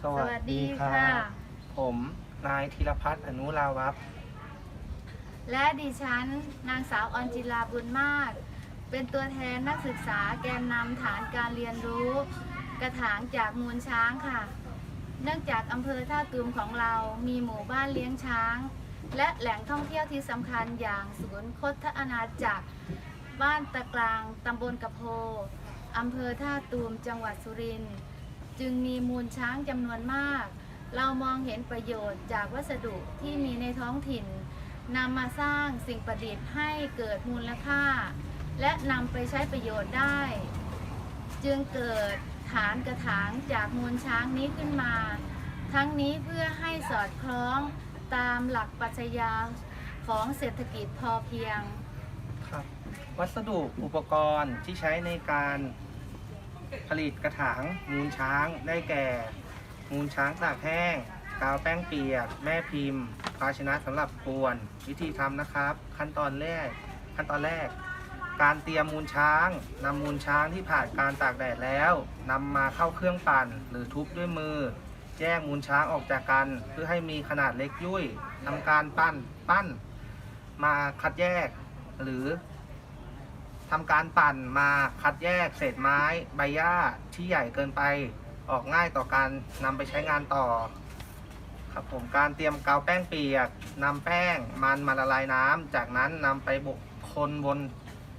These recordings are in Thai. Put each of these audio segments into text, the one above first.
สวัสดีคสวัสดีรัค่ะบผมนายธีรพัฒน์อนุราวัฒน์และดิฉันนางสาวออนจิลาบุญมาก เป็นตัวแทนนักศึกษาแกนนำฐานการเรียนรู้ กระถางจากมูลช้างค่ะ เนื่องจากอำเภอท่าตูมของเรามีหมู่บ้านเลี้ยงช้าง และแหล่งท่องเที่ยวที่สำคัญอย่างศูนย์คดทอาณาจักร บ้านตะกลางตำบลกระโพอำเภอท่าตูมจังหวัดสุรินทร์ จึงมีมูลช้างจำนวนมาก เรามองเห็นประโยชน์จากวัสดุที่มีในท้องถิ่นนำมาสร้างสิ่งประดิษฐ์ให้เกิดมูลค่า และนำไปใช้ประโยชน์ได้ จึงเกิดฐานกระถางจากมูลช้างนี้ขึ้นมา ทั้งนี้เพื่อให้สอดคล้องตามหลักปรัชญาของเศรษฐกิจพอเพียง ครับ วัสดุอุปกรณ์ที่ใช้ในการ ผลิตกระถางมูลช้างได้แก่ มูลช้างตากแห้ง กาวแป้งเปียก แม่พิมพ์ ภาชนะสำหรับกวน วิธีทำนะครับ ขั้นตอนแรก ขั้นตอนแรก การเตรียมมูลช้างนำมูลช้างที่ผ่านการตากแดดแล้วนำมาเข้าเครื่องปั่น หรือทุบด้วยมือ แยกมูลช้างออกจากกัน เพื่อให้มีขนาดเล็กยุ่ยทำการปั้นปั้น มาคัดแยกหรือ ทำการปั่นมาคัดแยกเศษไม้ใบหญ้าที่ใหญ่เกินไปออกง่ายต่อการนำไปใช้งานต่อ ครับผมการเตรียมกาวแป้งเปียกนำแป้งมันมาละลายน้ำจากนั้นนำไปบกคนบน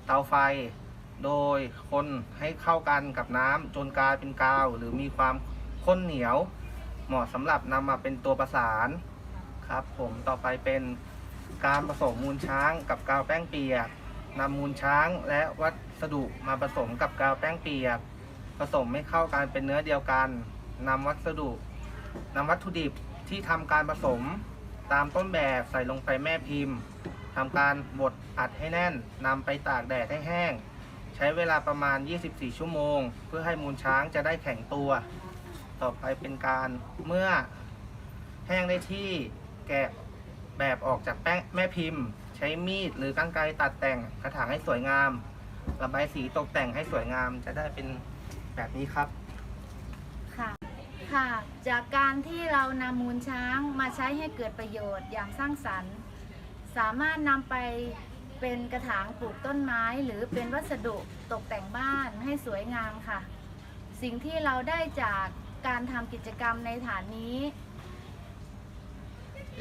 เตาไฟ โดยคนให้เข้ากันกับน้ำจนกลายเป็นกาว หรือมีความข้นเหนียว เหมาะสำหรับนำมาเป็นตัวประสานครับผมต่อไปเป็นการผสมมูลช้างกับกาวแป้งเปียก นำมูลช้างและวัสดุมาผสมกับกาวแป้งเปียก ผสมให้เข้ากันเป็นเนื้อเดียวกันนำวัสดุนำวัตถุดิบที่ทำการผสมตามต้นแบบใส่ลงไปแม่พิมพ์ทำการบดอัดให้แน่นนำไปตากแดดให้แห้ง ใช้เวลาประมาณ 24 ชั่วโมง เพื่อให้มูลช้างจะได้แข็งตัว ต่อไปเป็นการเมื่อแห้งได้ที่แกะแบบออกจากแป้งแม่พิมพ์ ช้มีดหรือกรรไกรตัดแต่งกระถางให้สวยงาม ระบายสีตกแต่งให้สวยงามจะได้เป็นแบบนี้ครับ ค่ะ ค่ะ จากการที่เรานำมูลช้างมาใช้ให้เกิดประโยชน์อย่างสร้างสรรค์ สามารถนำไปเป็นกระถางปลูกต้นไม้ หรือเป็นวัสดุตกแต่งบ้านให้สวยงามค่ะ สิ่งที่เราได้จากการทำกิจกรรมในฐานนี้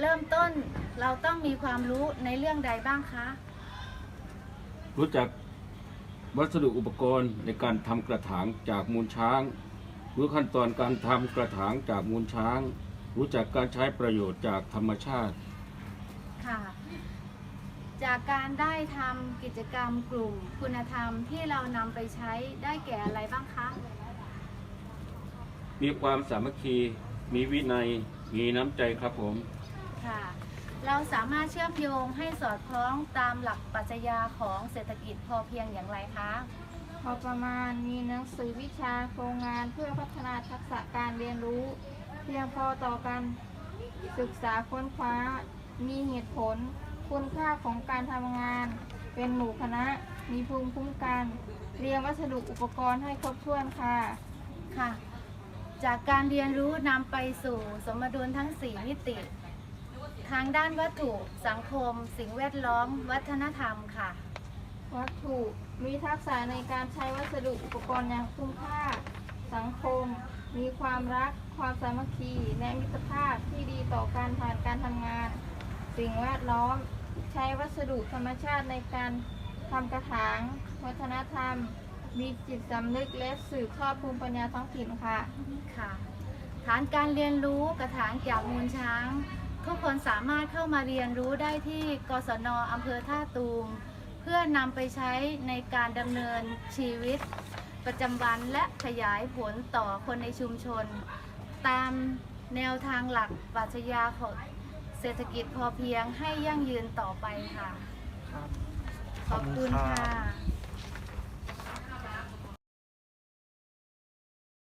เริ่มต้นเราต้องมีความรู้ในเรื่องใดบ้างคะ รู้จักวัสดุอุปกรณ์ในการทำกระถางจากมูลช้าง รู้ขั้นตอนการทำกระถางจากมูลช้าง รู้จักการใช้ประโยชน์จากธรรมชาติ ค่ะ จากการได้ทำกิจกรรมกลุ่ม คุณธรรมที่เรานำไปใช้ได้แก่อะไรบ้างคะ มีความสามัคคี มีวินัย มีน้ำใจครับผม ค่ะ เราสามารถเชื่อมโยงให้สอดคล้องตามหลักปรัชญาของเศรษฐกิจพอเพียงอย่างไรคะ พอประมาณมีหนังสือวิชาโครงงานเพื่อพัฒนาทักษะการเรียนรู้ เพียงพอต่อการศึกษาค้นคว้า มีเหตุผล คุณค่าของการทำงาน เป็นหมู่คณะ มีภูมิคุ้มกันเรียงวัสดุอุปกรณ์ให้ครบถ้วนค่ะค่ะ จากการเรียนรู้นำไปสู่สมดุลทั้ง 4 มิติ ทางด้านวัตถุสังคม สิ่งแวดล้อม วัฒนธรรมค่ะ วัตถุมีทักษะในการใช้วัสดุอุปกรณ์อย่างคุ้มค่า สังคม มีความรัก ความสามัคคี และมิตรภาพที่ดีต่อการผ่านการทำงาน สิ่งแวดล้อม ใช้วัสดุธรรมชาติในการทำกระถาง วัฒนธรรม มีจิตสำนึกและสืบทอดภูมิปัญญาท้องถิ่นค่ะ ค่ะ ฐานการเรียนรู้กระถางจากมูลช้าง ทุกคนสามารถเข้ามาเรียนรู้ได้ที่กศนอำเภอท่าตูมเพื่อนำไปใช้ในการดำเนินชีวิตประจำวันและขยายผลต่อคนในชุมชน ตามแนวทางหลักปรัชญาของเศรษฐกิจพอเพียงให้ยั่งยืนต่อไปค่ะครับขอบคุณค่ะ